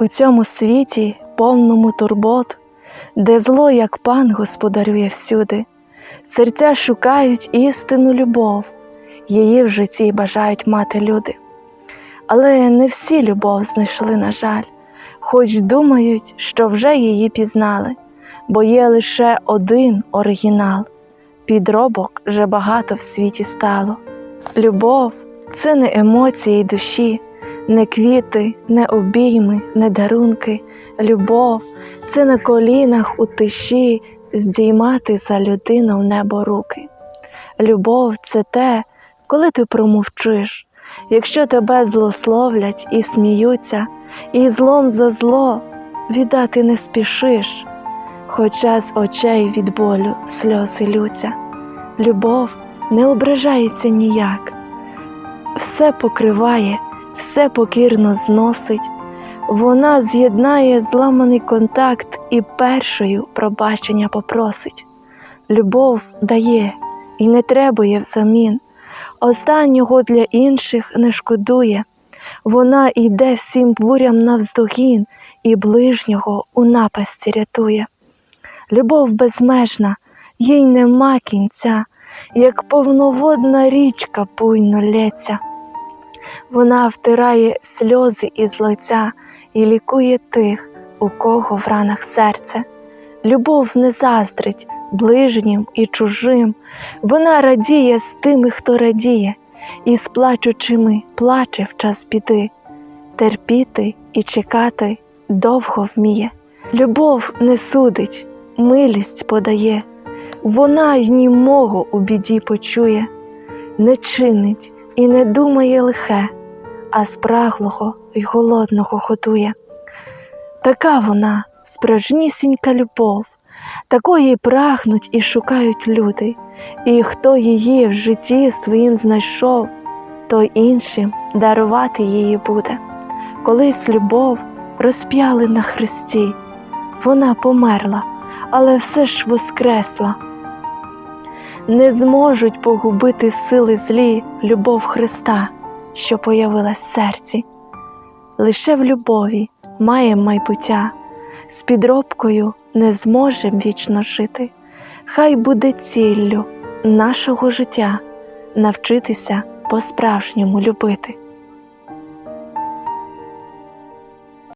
У цьому світі, повному турбот, де зло, як пан господарює всюди, серця шукають істинну любов, її в житті бажають мати люди. Але не всі любов знайшли, на жаль, хоч думають, що вже її пізнали, бо є лише один оригінал. Підробок вже багато в світі стало. Любов це не емоції душі, не квіти, не обійми, не дарунки. Любов це на колінах у тиші здіймати за людину в небо руки. Любов це те, коли ти промовчиш, якщо тебе злословлять і сміються, і злом за зло віддати не спішиш, хоча з очей від болю сльози лються. Любов не ображається ніяк, все покриває, все покірно зносить, вона з'єднає зламаний контакт і першою пробачення попросить. Любов дає і не требує взамін, останнього для інших не шкодує, вона йде всім бурям навздогін і ближнього у напасті рятує. Любов безмежна, їй нема кінця, як повноводна річка буйно лється. Вона втирає сльози із лиця і лікує тих, у кого в ранах серце. Любов не заздрить ближнім і чужим, вона радіє з тими, хто радіє, і з плачучими плаче в час біди. Терпіти і чекати довго вміє. Любов не судить, милість подає, вона й німого у біді почує, не чинить і не думає лихе, а спраглого й голодного годує. Така вона, справжнісінька любов, такої прагнуть і шукають люди, і хто її в житті своїм знайшов, той іншим дарувати її буде. Колись любов розп'яли на хресті, вона померла, але все ж воскресла. Не зможуть погубити сили злі любов Христа, що появилась в серці. Лише в любові маєм майбуття, з підробкою не зможем вічно жити. Хай буде ціллю нашого життя навчитися по-справжньому любити.